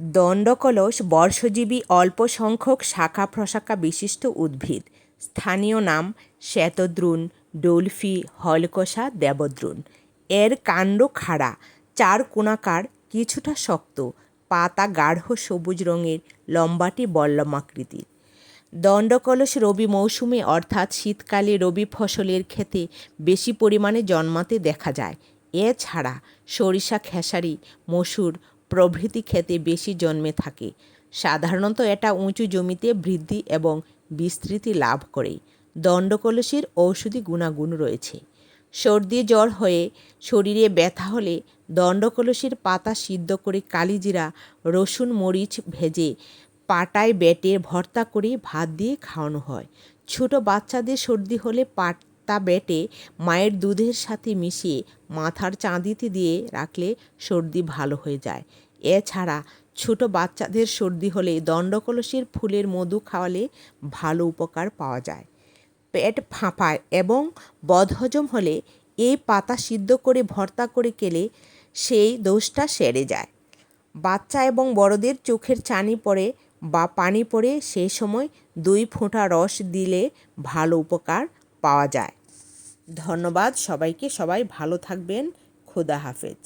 দণ্ডকলস বর্ষজীবী অল্প সংখ্যক শাখা প্রশাখা বিশিষ্ট উদ্ভিদ। স্থানীয় নাম শ্বেতদ্রুন ডলফি, হলকষা দেবদ্রুন এর কাণ্ড খাড়া, চার কোণাকার, কিছুটা শক্ত, পাতা গাঢ় সবুজ রঙের, লম্বাটে বল্লমাকৃতির। দণ্ডকলস রবি মৌসুমে, অর্থাৎ শীতকালে রবি ফসলের ক্ষেতে বেশি পরিমাণে জন্মাতে দেখা যায়। এছাড়া সরিষা খেসারি, মসুর প্রভৃতি ক্ষেতে বেশি জন্মে থাকে। সাধারণত এটা উঁচু জমিতে বৃদ্ধি এবং বিস্তৃতি লাভ করে। দণ্ডকলসের ঔষধি গুণাগুণ রয়েছে। সর্দি, জ্বর হয়ে শরীরে ব্যথা হলে দণ্ডকলসের পাতা সিদ্ধ করে কালিজিরা, রসুন, মরিচ ভেজে পাটায় বেটে ভর্তা করে ভাত দিয়ে খাওয়ানো হয়। ছোট বাচ্চাদের সর্দি হলে পাতা বেটে মায়ের দুধের সাথে মিশিয়ে মাথার চাঁদিতে দিয়ে রাখলে সর্দি ভালো হয়ে যায়। এছাড়া ছোট বাচ্চাদের সর্দি হলে দণ্ডকলসের ফুলের মধু খাওয়ালে ভালো উপকার পাওয়া যায়। পেট ফাঁপায় এবং বদহজম হলে এই পাতা সিদ্ধ করে ভর্তা করে খেলে সেই দোষটা সেরে যায়। বাচ্চা এবং বড়দের চোখের চানি পড়ে বা পানি পড়ে সেই সময় দুই ফোঁটা রস দিলে ভালো উপকার পাওয়া যায়। ধন্যবাদ সবাইকে সবাই ভালো থাকবেন খোদা হাফেজ।